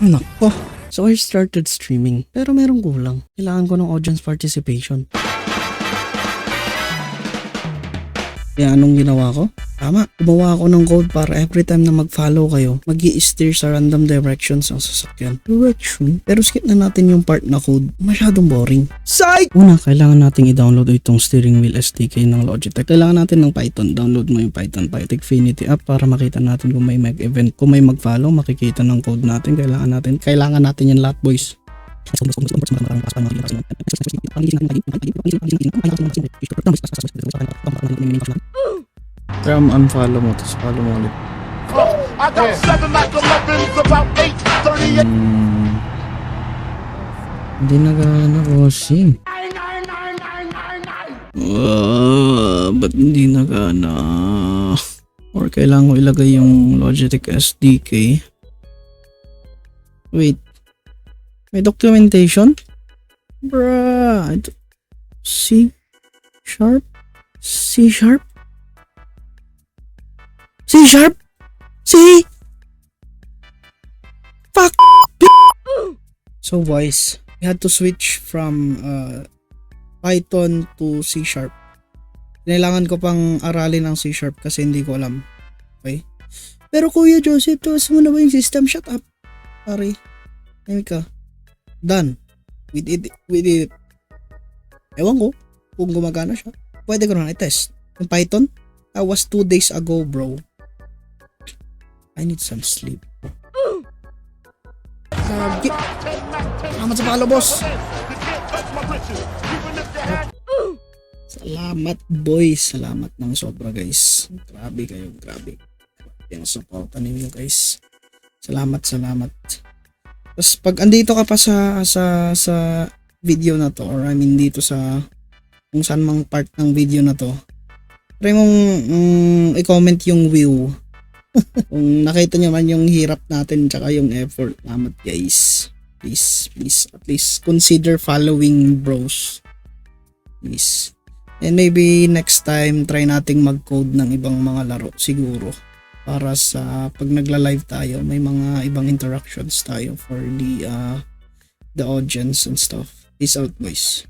Nako. So I started streaming. Pero merong kulang. Kailangan ko ng audience participation. Kaya anong ginawa ko? Tama, gumawa ako ng code para every time na mag-follow kayo, mag steer sa random directions ang sasakyan. Direction? Pero skip na natin yung part na code. Masyadong boring. Psych! Una, kailangan nating i-download itong steering wheel SDK ng Logitech. Kailangan natin ng Python. Download mo yung Python Python Finity app para makita natin kung may mag-event. Kung may mag-follow, makikita ng code natin. Kailangan natin, kailangan natin yan lahat, boys. Ram, unfollow mo, tapos follow mo ulit. I got seven 11s about 8:38. Hmm. Hindi nagana bossing. Ah, ba't hindi nagana? Or kailangan ko ilagay yung Logitech SDK? Wait. May documentation? Bruh. C sharp? C sharp? Sharp? C? Fuck! So boys, we had to switch from uh, Python to C Sharp. Kailangan ko pang aralin ang C Sharp kasi hindi ko alam. Okay? Pero Kuya Joseph, tuwas mo na ba yung system? Shut up. Pare. Ayun ka. Done. Did, we did it. Ewan ko kung gumagana siya. Pwede ko na i-test. Yung Python, that was two days ago, bro. I need some sleep. Sagi. Salamat sa follow, boss. Salamat, boys. Salamat ng sobra, guys. Grabe kayo, grabe. Grabe ang support ninyo, guys. Salamat, salamat. Tapos pag andito ka pa sa sa sa video na to or I mean dito sa kung saan mang part ng video na to, try mong mm, i-comment yung view. Nakita nyo man yung hirap natin tsaka yung effort. Salamat guys. Please, please, at least consider following bros. Please. And maybe next time try nating mag-code ng ibang mga laro siguro para sa pag nagla-live tayo may mga ibang interactions tayo for the uh, the audience and stuff. Peace out boys.